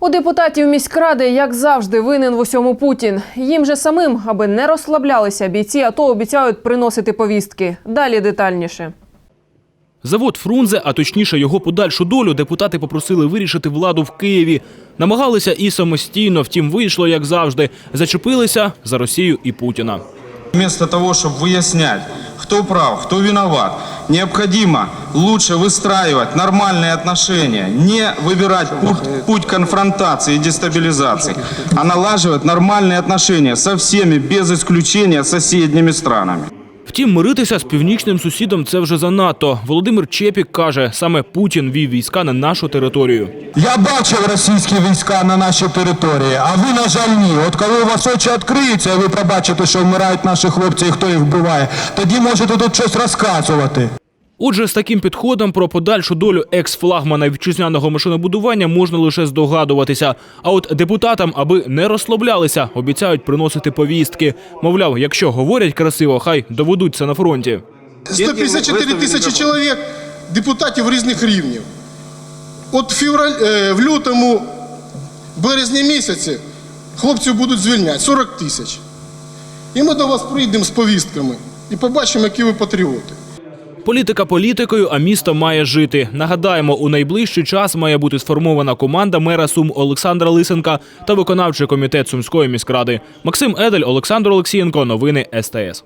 У депутатів міськради, як завжди, винен в усьому Путін. Їм же самим, аби не розслаблялися, бійці АТО обіцяють приносити повістки. Далі детальніше. Завод Фрунзе, а точніше його подальшу долю, депутати попросили вирішити владу в Києві. Намагалися і самостійно, втім вийшло, як завжди. Зачепилися за Росію і Путіна. Вместо того, чтобы выяснять, кто прав, кто виноват, необходимо лучше выстраивать нормальные отношения, не выбирать путь, путь конфронтации и дестабилизации, а налаживать нормальные отношения со всеми, без исключения, соседними странами. Втім, миритися з північним сусідом це вже занадто. Володимир Чепік каже, саме Путін вів війська на нашу територію. Я бачив російські війська на нашій території, а ви, на жаль, ні. От коли у вас очі відкриються, і ви побачите, що вмирають наші хлопці і хто їх вбиває, тоді можете тут щось розказувати. Отже, з таким підходом про подальшу долю екс-флагмана вітчизняного машинобудування можна лише здогадуватися. А от депутатам, аби не розслаблялися, обіцяють приносити повістки. Мовляв, якщо говорять красиво, хай доведуть це на фронті. 154 тисячі чоловік депутатів різних рівнів. От февраль, е, в лютому, березні місяці хлопців будуть звільняти 40 тисяч. І ми до вас прийдемо з повістками і побачимо, які ви патріоти. Політика політикою, а місто має жити. Нагадаємо, у найближчий час має бути сформована команда мера Сум Олександра Лисенка та виконавчий комітет Сумської міськради. Максим Едель, Олександр Олексієнко. Новини СТС.